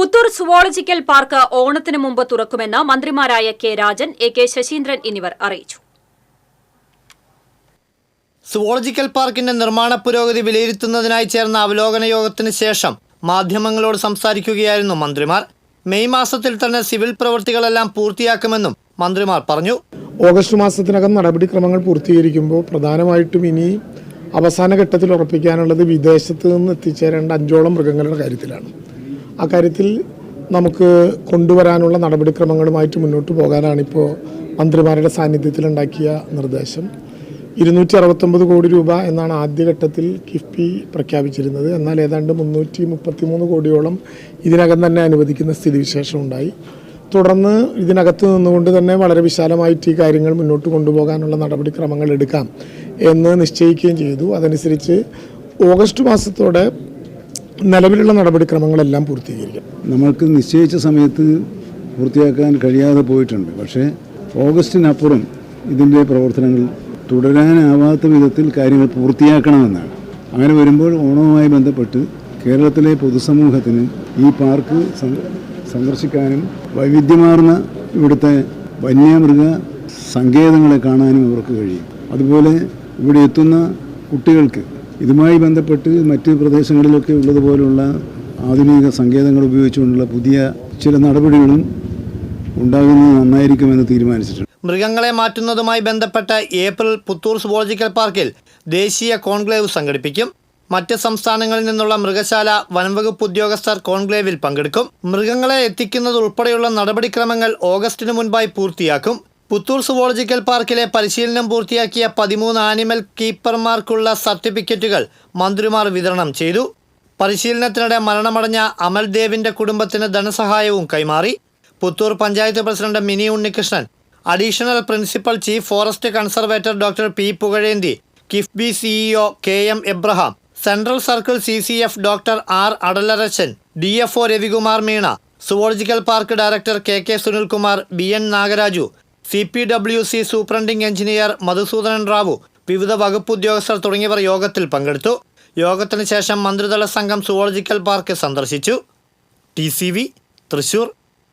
Puthur zoological park ഓണത്തിന് മുമ്പ് തുറക്കുമെന്ന് മന്ത്രിമാരായ K Rajan A K Saseendran എന്നിവർ അറിയിച്ചു. സുവോളജിക്കൽ പാർക്കിന്റെ നിർമ്മാണ പുരോഗതി വിലയിരുത്തുന്നതിനായി ചേർന്ന അവലോകന യോഗത്തിന് ശേഷം മാധ്യമങ്ങളോട് സംസാരിക്കുകയായിരുന്നു മന്ത്രിമാർ. മെയ് മാസത്തിൽ തന്നെ സിവിൽ പ്രവൃത്തികളെല്ലാം പൂർത്തിയാക്കുമെന്നും മന്ത്രിമാർ പറഞ്ഞു. ഓഗസ്റ്റ് മാസത്തിനകം നടപടിക്രമങ്ങൾ പൂർത്തീകരിക്കുമ്പോൾ പ്രധാനമായിട്ടും ഇനി അവസാന ഘട്ടത്തിൽ ഉറപ്പിക്കാനുള്ളത് വിദേശത്ത് നിന്ന് എത്തിച്ചേരേണ്ട അഞ്ചോളം മൃഗങ്ങളുടെ കാര്യത്തിലാണ്. ആ കാര്യത്തിൽ നമുക്ക് കൊണ്ടുവരാനുള്ള നടപടിക്രമങ്ങളുമായിട്ട് മുന്നോട്ട് പോകാനാണിപ്പോൾ മന്ത്രിമാരുടെ സാന്നിധ്യത്തിലുണ്ടാക്കിയ നിർദ്ദേശം. ഇരുന്നൂറ്റി അറുപത്തൊമ്പത് കോടി രൂപ എന്നാണ് ആദ്യഘട്ടത്തിൽ കിഫ്ബി പ്രഖ്യാപിച്ചിരുന്നത്. എന്നാൽ ഏതാണ്ട് മുന്നൂറ്റി മുപ്പത്തി മൂന്ന് കോടിയോളം ഇതിനകം തന്നെ അനുവദിക്കുന്ന സ്ഥിതിവിശേഷം ഉണ്ടായി. തുടർന്ന് ഇതിനകത്ത് നിന്നുകൊണ്ട് തന്നെ വളരെ വിശാലമായിട്ട് ഈ കാര്യങ്ങൾ മുന്നോട്ട് കൊണ്ടുപോകാനുള്ള നടപടിക്രമങ്ങൾ എടുക്കാം എന്ന് നിശ്ചയിക്കുകയും ചെയ്തു. അതനുസരിച്ച് ഓഗസ്റ്റ് മാസത്തോടെ നിലവിലുള്ള നടപടിക്രമങ്ങളെല്ലാം പൂർത്തീകരിക്കാം. നമ്മൾക്ക് നിശ്ചയിച്ച സമയത്ത് പൂർത്തിയാക്കാൻ കഴിയാതെ പോയിട്ടുണ്ട്. പക്ഷേ ഓഗസ്റ്റിനപ്പുറം ഇതിന്റെ പ്രവർത്തനങ്ങൾ തുടരാനാവാത്ത വിധത്തിൽ കാര്യങ്ങൾ പൂർത്തിയാക്കണമെന്നാണ്. അങ്ങനെ വരുമ്പോൾ ഓണവുമായി ബന്ധപ്പെട്ട് കേരളത്തിലെ പൊതുസമൂഹത്തിന് ഈ പാർക്ക് സന്ദർശിക്കാനും വൈവിധ്യമാർന്ന ഇവിടുത്തെ വന്യമൃഗ സങ്കേതങ്ങളെ കാണാനും അവർക്ക് കഴിയും. അതുപോലെ ഇവിടെ എത്തുന്ന കുട്ടികൾക്ക് ഇതുമായി ബന്ധപ്പെട്ട് മറ്റ് പ്രദേശങ്ങളിലൊക്കെ ഉള്ളതുപോലുള്ള ആധുനിക സങ്കേതങ്ങൾ ഉപയോഗിച്ചുകൊണ്ടുള്ള പുതിയ ചില നടപടികളും ഉണ്ടാകുന്നത് നന്നായിരിക്കുമെന്ന് തീരുമാനിച്ചിട്ടുണ്ട്. മൃഗങ്ങളെ മാറ്റുന്നതുമായി ബന്ധപ്പെട്ട ഏപ്രിൽ പുത്തൂർ സുവോളജിക്കൽ പാർക്കിൽ ദേശീയ കോൺക്ലേവ് സംഘടിപ്പിക്കും. മറ്റ് സംസ്ഥാനങ്ങളിൽ നിന്നുള്ള മൃഗശാല വനംവകുപ്പ് ഉദ്യോഗസ്ഥർ കോൺക്ലേവിൽ പങ്കെടുക്കും. മൃഗങ്ങളെ എത്തിക്കുന്നതുൾപ്പെടെയുള്ള നടപടിക്രമങ്ങൾ ഓഗസ്റ്റിന് മുൻപായി പൂർത്തിയാക്കും. പുത്തൂർ സുവോളജിക്കൽ പാർക്കിലെ പരിശീലനം പൂർത്തിയാക്കിയ പതിമൂന്ന് ആനിമൽ കീപ്പർമാർക്കുള്ള സർട്ടിഫിക്കറ്റുകൾ മന്ത്രിമാർ വിതരണം ചെയ്തു. പരിശീലനത്തിനിടെ മരണമടഞ്ഞ അമൽ ദേവിന്റെ കുടുംബത്തിന് ധനസഹായവും കൈമാറി. Puthur panchayat president Mini Unnikrishnan additional principal chief forest conservator doctor P Pugazhendi KIIFB CEO K M Abraham central circle C C F doctor R Adalarasan D F O Ravikumar Meena zoological park director K K Sunilkumar B N Nagaraju C P W C superintending engineer Madhusudanan Rao വിവിധ വകുപ്പ് ഉദ്യോഗസ്ഥർ തുടങ്ങിയവർ യോഗത്തിൽ പങ്കെടുത്തു. യോഗത്തിന് ശേഷം മന്ത്രിതല സംഘം സുവോളജിക്കൽ പാർക്ക് സന്ദർശിച്ചു. ടി തൃശൂർ